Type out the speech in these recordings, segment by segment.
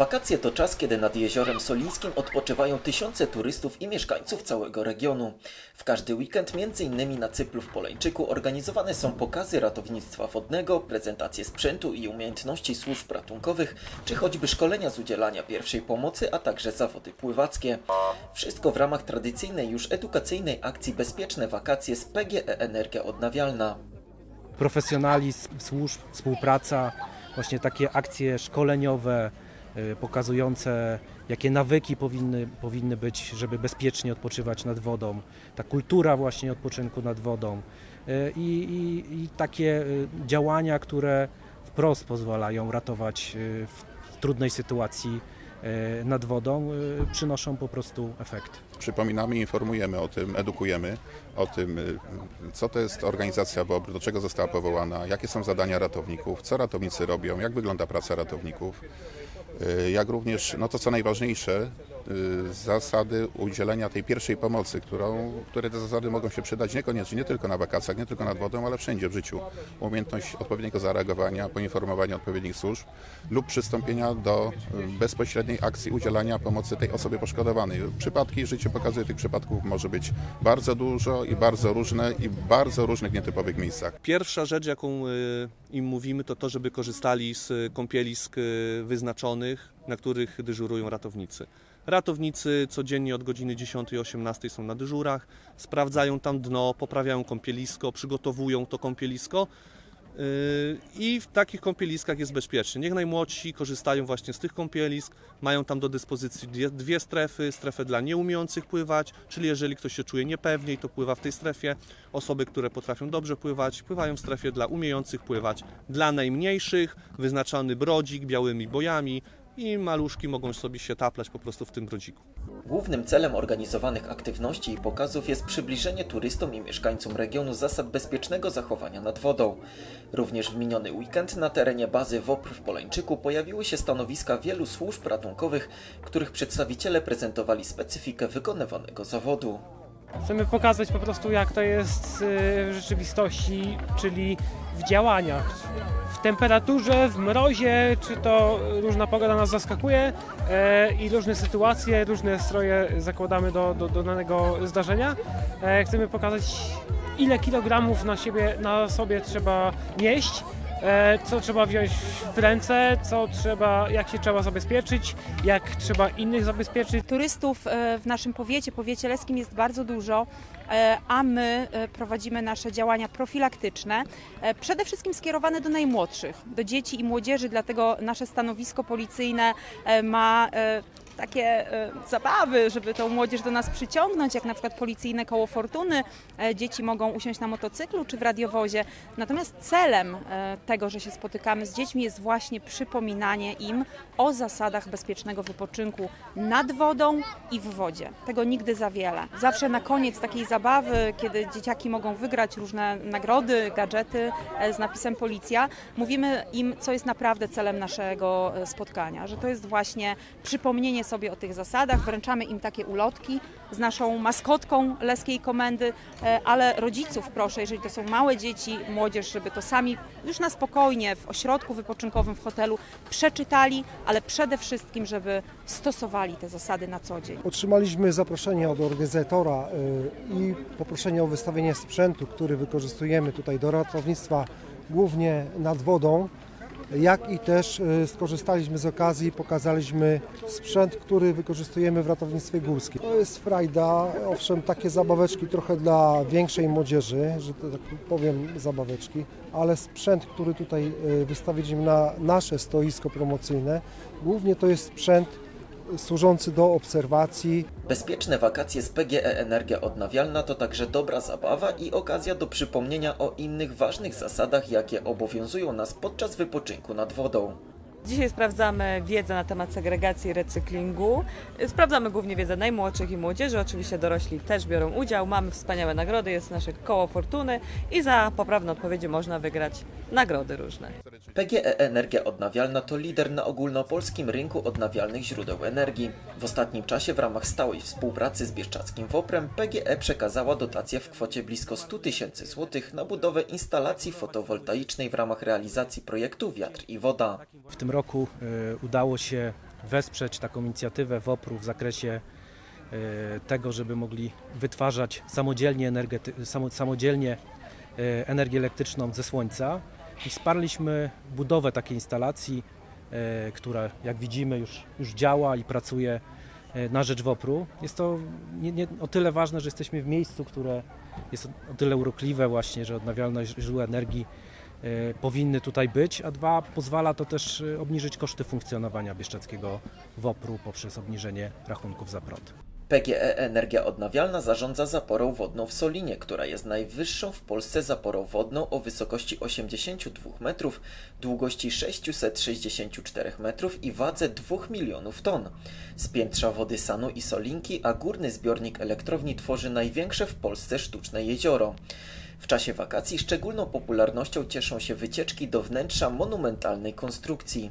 Wakacje to czas, kiedy nad jeziorem Solińskim odpoczywają tysiące turystów i mieszkańców całego regionu. W każdy weekend, m.in. na Cyplu w Poleńczyku, organizowane są pokazy ratownictwa wodnego, prezentacje sprzętu i umiejętności służb ratunkowych, czy choćby szkolenia z udzielania pierwszej pomocy, a także zawody pływackie. Wszystko w ramach tradycyjnej już edukacyjnej akcji Bezpieczne Wakacje z PGE Energia Odnawialna. profesjonalizm służb, współpraca, właśnie takie akcje szkoleniowe pokazujące, jakie nawyki powinny, powinny być, żeby bezpiecznie odpoczywać nad wodą, ta kultura właśnie odpoczynku nad wodą. Y, i, i, i takie y, działania, które wprost pozwalają ratować y, w trudnej sytuacji y, nad wodą, y, przynoszą po prostu efekt. Przypominamy, informujemy o tym, edukujemy o tym, y, co to jest organizacja WOBR, do czego została powołana, jakie są zadania ratowników, co ratownicy robią, jak wygląda praca ratowników, y, jak również, no to co najważniejsze, zasady udzielenia tej pierwszej pomocy, którą, które te zasady mogą się przydać niekoniecznie, nie tylko na wakacjach, nie tylko nad wodą, ale wszędzie w życiu. Umiejętność odpowiedniego zareagowania, poinformowania odpowiednich służb lub przystąpienia do y, bezpośredniej akcji udzielania pomocy tej osobie poszkodowanej. Przypadki, życie pokazuje, tych przypadków może być bardzo dużo i bardzo różne i bardzo różnych nietypowych miejscach. Pierwsza rzecz, jaką y, im mówimy, to to, żeby korzystali z kąpielisk y, wyznaczonych, na których dyżurują ratownicy. Ratownicy codziennie od godziny 10 i 18 są na dyżurach, sprawdzają tam dno, poprawiają kąpielisko, przygotowują to kąpielisko y, i w takich kąpieliskach jest bezpiecznie. Niech najmłodsi korzystają właśnie z tych kąpielisk, mają tam do dyspozycji dwie, strefy, strefę dla nieumiejących pływać, czyli jeżeli ktoś się czuje niepewniej, to pływa w tej strefie. Osoby, które potrafią dobrze pływać, pływają w strefie dla umiejących pływać. Dla najmniejszych wyznaczony brodzik białymi bojami i maluszki mogą sobie się taplać po prostu w tym brodziku. Głównym celem organizowanych aktywności i pokazów jest przybliżenie turystom i mieszkańcom regionu zasad bezpiecznego zachowania nad wodą. Również w miniony weekend na terenie bazy WOPR w Poleńczyku pojawiły się stanowiska wielu służb ratunkowych, których przedstawiciele prezentowali specyfikę wykonywanego zawodu. Chcemy pokazać po prostu, jak to jest y, w rzeczywistości, czyli w działaniach. W temperaturze, w mrozie, czy to różna pogoda nas zaskakuje e, i różne sytuacje, różne stroje zakładamy do, do, do danego zdarzenia. E, chcemy pokazać, ile kilogramów na, siebie, na sobie trzeba nieść, co trzeba wziąć w ręce, co trzeba, jak się trzeba zabezpieczyć, jak trzeba innych zabezpieczyć. Turystów e, w naszym powiecie, powiecie leskim jest bardzo dużo, e, a my e, prowadzimy nasze działania profilaktyczne, e, przede wszystkim skierowane do najmłodszych, do dzieci i młodzieży, dlatego nasze stanowisko policyjne e, ma e, takie e, zabawy, żeby tą młodzież do nas przyciągnąć, jak na przykład policyjne koło fortuny. E, Dzieci mogą usiąść na motocyklu czy w radiowozie. Natomiast celem e, tego, że się spotykamy z dziećmi jest właśnie przypominanie im o zasadach bezpiecznego wypoczynku nad wodą i w wodzie. Tego nigdy za wiele. Zawsze na koniec takiej zabawy, kiedy dzieciaki mogą wygrać różne nagrody, gadżety z napisem policja, mówimy im, co jest naprawdę celem naszego spotkania, że to jest właśnie przypomnienie sobie o tych zasadach, wręczamy im takie ulotki z naszą maskotką leskiej komendy, e, ale rodziców proszę, jeżeli to są małe dzieci, młodzież, żeby to sami już na spokojnie w ośrodku wypoczynkowym, w hotelu przeczytali, ale przede wszystkim, żeby stosowali te zasady na co dzień. Otrzymaliśmy zaproszenie od organizatora y, i poproszenie o wystawienie sprzętu, który wykorzystujemy tutaj do ratownictwa głównie nad wodą, jak i też y, skorzystaliśmy z okazji i pokazaliśmy sprzęt, który wykorzystujemy w ratownictwie górskim. To jest frajda, owszem, takie zabaweczki trochę dla większej młodzieży, że tak powiem zabaweczki, ale sprzęt, który tutaj y, wystawiliśmy na nasze stoisko promocyjne, głównie to jest sprzęt służący do obserwacji, Bezpieczne wakacje z PGE Energia Odnawialna to także dobra zabawa i okazja do przypomnienia o innych ważnych zasadach, jakie obowiązują nas podczas wypoczynku nad wodą. Dzisiaj sprawdzamy wiedzę na temat segregacji i recyklingu. Sprawdzamy głównie wiedzę najmłodszych i młodzieży. Oczywiście dorośli też biorą udział. Mamy wspaniałe nagrody, jest nasze koło fortuny i za poprawne odpowiedzi można wygrać nagrody różne. PGE Energia Odnawialna to lider na ogólnopolskim rynku odnawialnych źródeł energii. W ostatnim czasie w ramach stałej współpracy z Bieszczackim WOPRem PGE przekazała dotację w kwocie blisko 100 tysięcy złotych na budowę instalacji fotowoltaicznej w ramach realizacji projektu Wiatr i Woda. W tym roku y, udało się wesprzeć taką inicjatywę WOPR-u w zakresie e, tego, żeby mogli wytwarzać samodzielnie, samodzielnie e, energię elektryczną ze słońca i wsparliśmy budowę takiej instalacji, e, która jak widzimy już, już działa i pracuje e, na rzecz WOPR-u. Jest to nie, nie, o tyle ważne, że jesteśmy w miejscu, które jest o tyle urokliwe właśnie, że odnawialne źródła energii e, powinny tutaj być, a dwa, pozwala to też e, obniżyć koszty funkcjonowania bieszczadzkiego WOPR-u poprzez obniżenie rachunków za prąd. PGE Energia Odnawialna zarządza zaporą wodną w Solinie, która jest najwyższą w Polsce zaporą wodną o wysokości 82 metrów, długości 664 metrów i wadze 2 milionów ton. Z piętrza wody Sanu i Solinki, a górny zbiornik elektrowni tworzy największe w Polsce sztuczne jezioro. W czasie wakacji szczególną popularnością cieszą się wycieczki do wnętrza monumentalnej konstrukcji.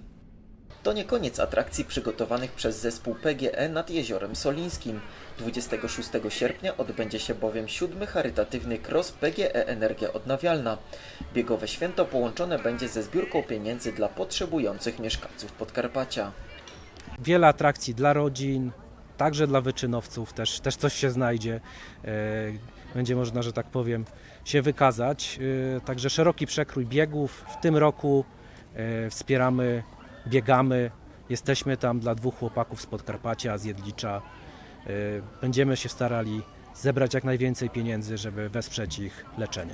To nie koniec atrakcji przygotowanych przez zespół PGE nad Jeziorem Solińskim. 26 sierpnia odbędzie się bowiem siódmy charytatywny cross PGE Energia Odnawialna. Biegowe święto połączone będzie ze zbiórką pieniędzy dla potrzebujących mieszkańców Podkarpacia. Wiele atrakcji dla rodzin, także dla wyczynowców też, też coś się znajdzie. E, Będzie można, że tak powiem, się wykazać. E, Także szeroki przekrój biegów. W tym roku e, wspieramy, biegamy. Jesteśmy tam dla dwóch chłopaków z Podkarpacia, z Jedlicza. E, Będziemy się starali zebrać jak najwięcej pieniędzy, żeby wesprzeć ich leczenie.